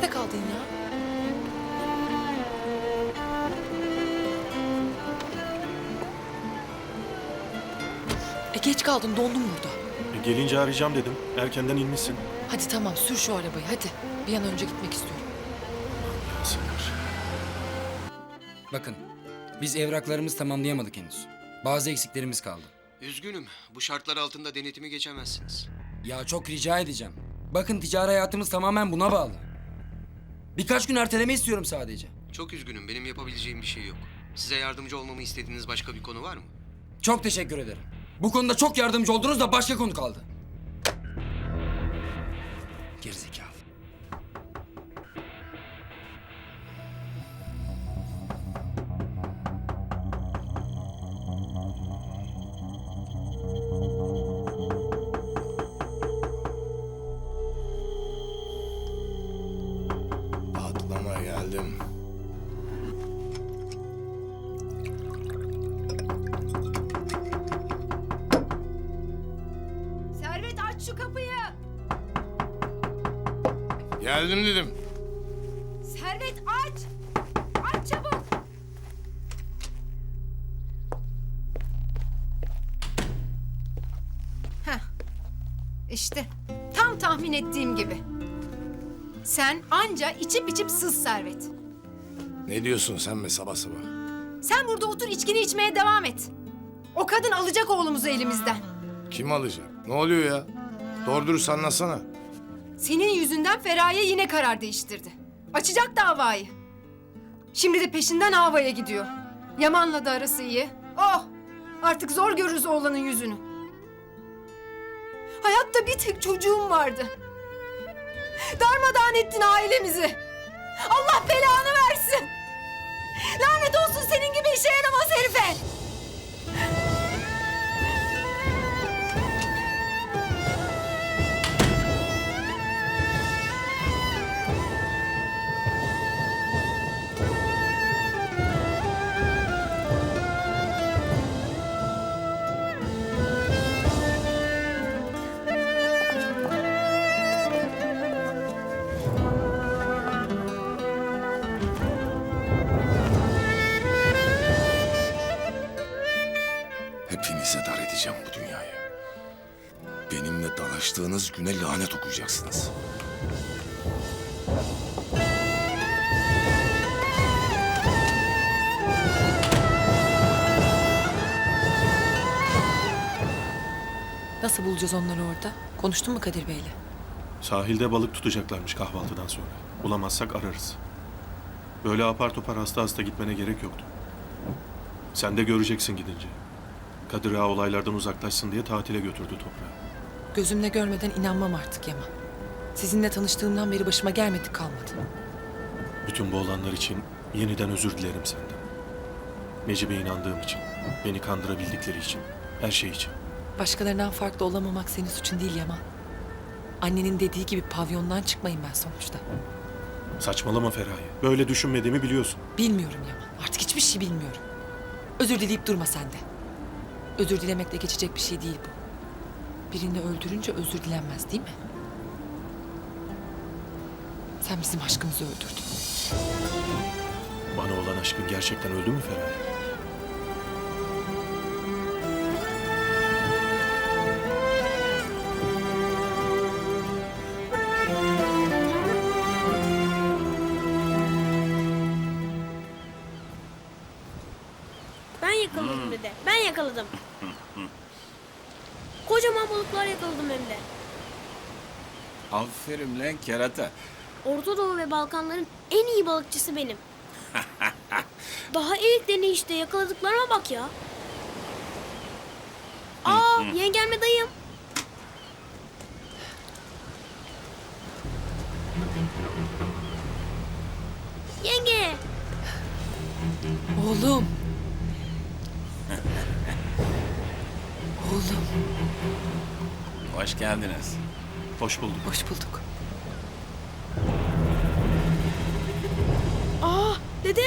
Nerede kaldın ya? E geç kaldın dondum burada. E, gelince arayacağım dedim. Erkenden inmişsin. Hadi tamam sür şu arabayı hadi. Bir an önce gitmek istiyorum. Bakın, biz evraklarımızı tamamlayamadık henüz. Bazı eksiklerimiz kaldı. Üzgünüm. Bu şartlar altında denetimi geçemezsiniz. Ya çok rica edeceğim. Bakın ticari hayatımız tamamen buna bağlı. Birkaç gün erteleme istiyorum sadece. Çok üzgünüm. Benim yapabileceğim bir şey yok. Size yardımcı olmamı istediğiniz başka bir konu var mı? Çok teşekkür ederim. Bu konuda çok yardımcı oldunuz da başka konu kaldı. Gerizekalı. Geldim. Servet aç şu kapıyı. Geldim dedim. Servet aç. Aç çabuk. Heh. İşte tam tahmin ettiğim gibi. Sen anca içip içip sız Servet. Ne diyorsun sen be sabah sabah? Sen burada otur içkini içmeye devam et. O kadın alacak oğlumuzu elimizden. Kim alacak? Ne oluyor ya? Doğru dürüst anlatsana. Senin yüzünden Feraye yine karar değiştirdi. Açacak davayı. Şimdi de peşinden Hava'ya gidiyor. Yaman'la da arası iyi. Oh! Artık zor görürüz oğlanın yüzünü. Hayatta bir tek çocuğum vardı. Darmadağın ettin ailemizi. Allah belanı versin. Lanet olsun senin gibi işe yaramaz herife. Hepinize dar edeceğim bu dünyayı. Benimle dalaştığınız güne lanet okuyacaksınız. Nasıl bulacağız onları orada? Konuştun mu Kadir Bey'le? Sahilde balık tutacaklarmış kahvaltıdan sonra. Bulamazsak ararız. Böyle apar topar hasta hasta gitmene gerek yoktu. Sen de göreceksin gidince. Kadir Ağa olaylardan uzaklaşsın diye tatile götürdü toprağı. Gözümle görmeden inanmam artık Yaman. Sizinle tanıştığımdan beri başıma gelmedi kalmadı. Bütün bu olanlar için yeniden özür dilerim senden. Necip'e inandığım için, beni kandırabildikleri için, her şey için. Başkalarından farklı olamamak senin suçun değil Yaman. Annenin dediği gibi pavyondan çıkmayın ben sonuçta. Saçmalama Feraye. Böyle düşünmediğimi biliyorsun. Bilmiyorum Yaman. Artık hiçbir şey bilmiyorum. Özür dileyip durma sen de. Özür dilemekle geçecek bir şey değil bu. Birini öldürünce özür dilenmez değil mi? Sen bizim aşkımızı öldürdün. Bana olan aşkın gerçekten öldü mü Feraye? Ben yakaladım dede. Ben yakaladım. Kocaman balıklar yakaladım hem de. Aferin lan kerata. Orta Doğu ve Balkanların en iyi balıkçısı benim. Daha ilk deneyişte yakaladıklarıma bak ya. Aa, yengemle dayım. Yenge. Oğlum. Oğlum. Hoş geldiniz. Hoş bulduk. Hoş bulduk. Aa, dede.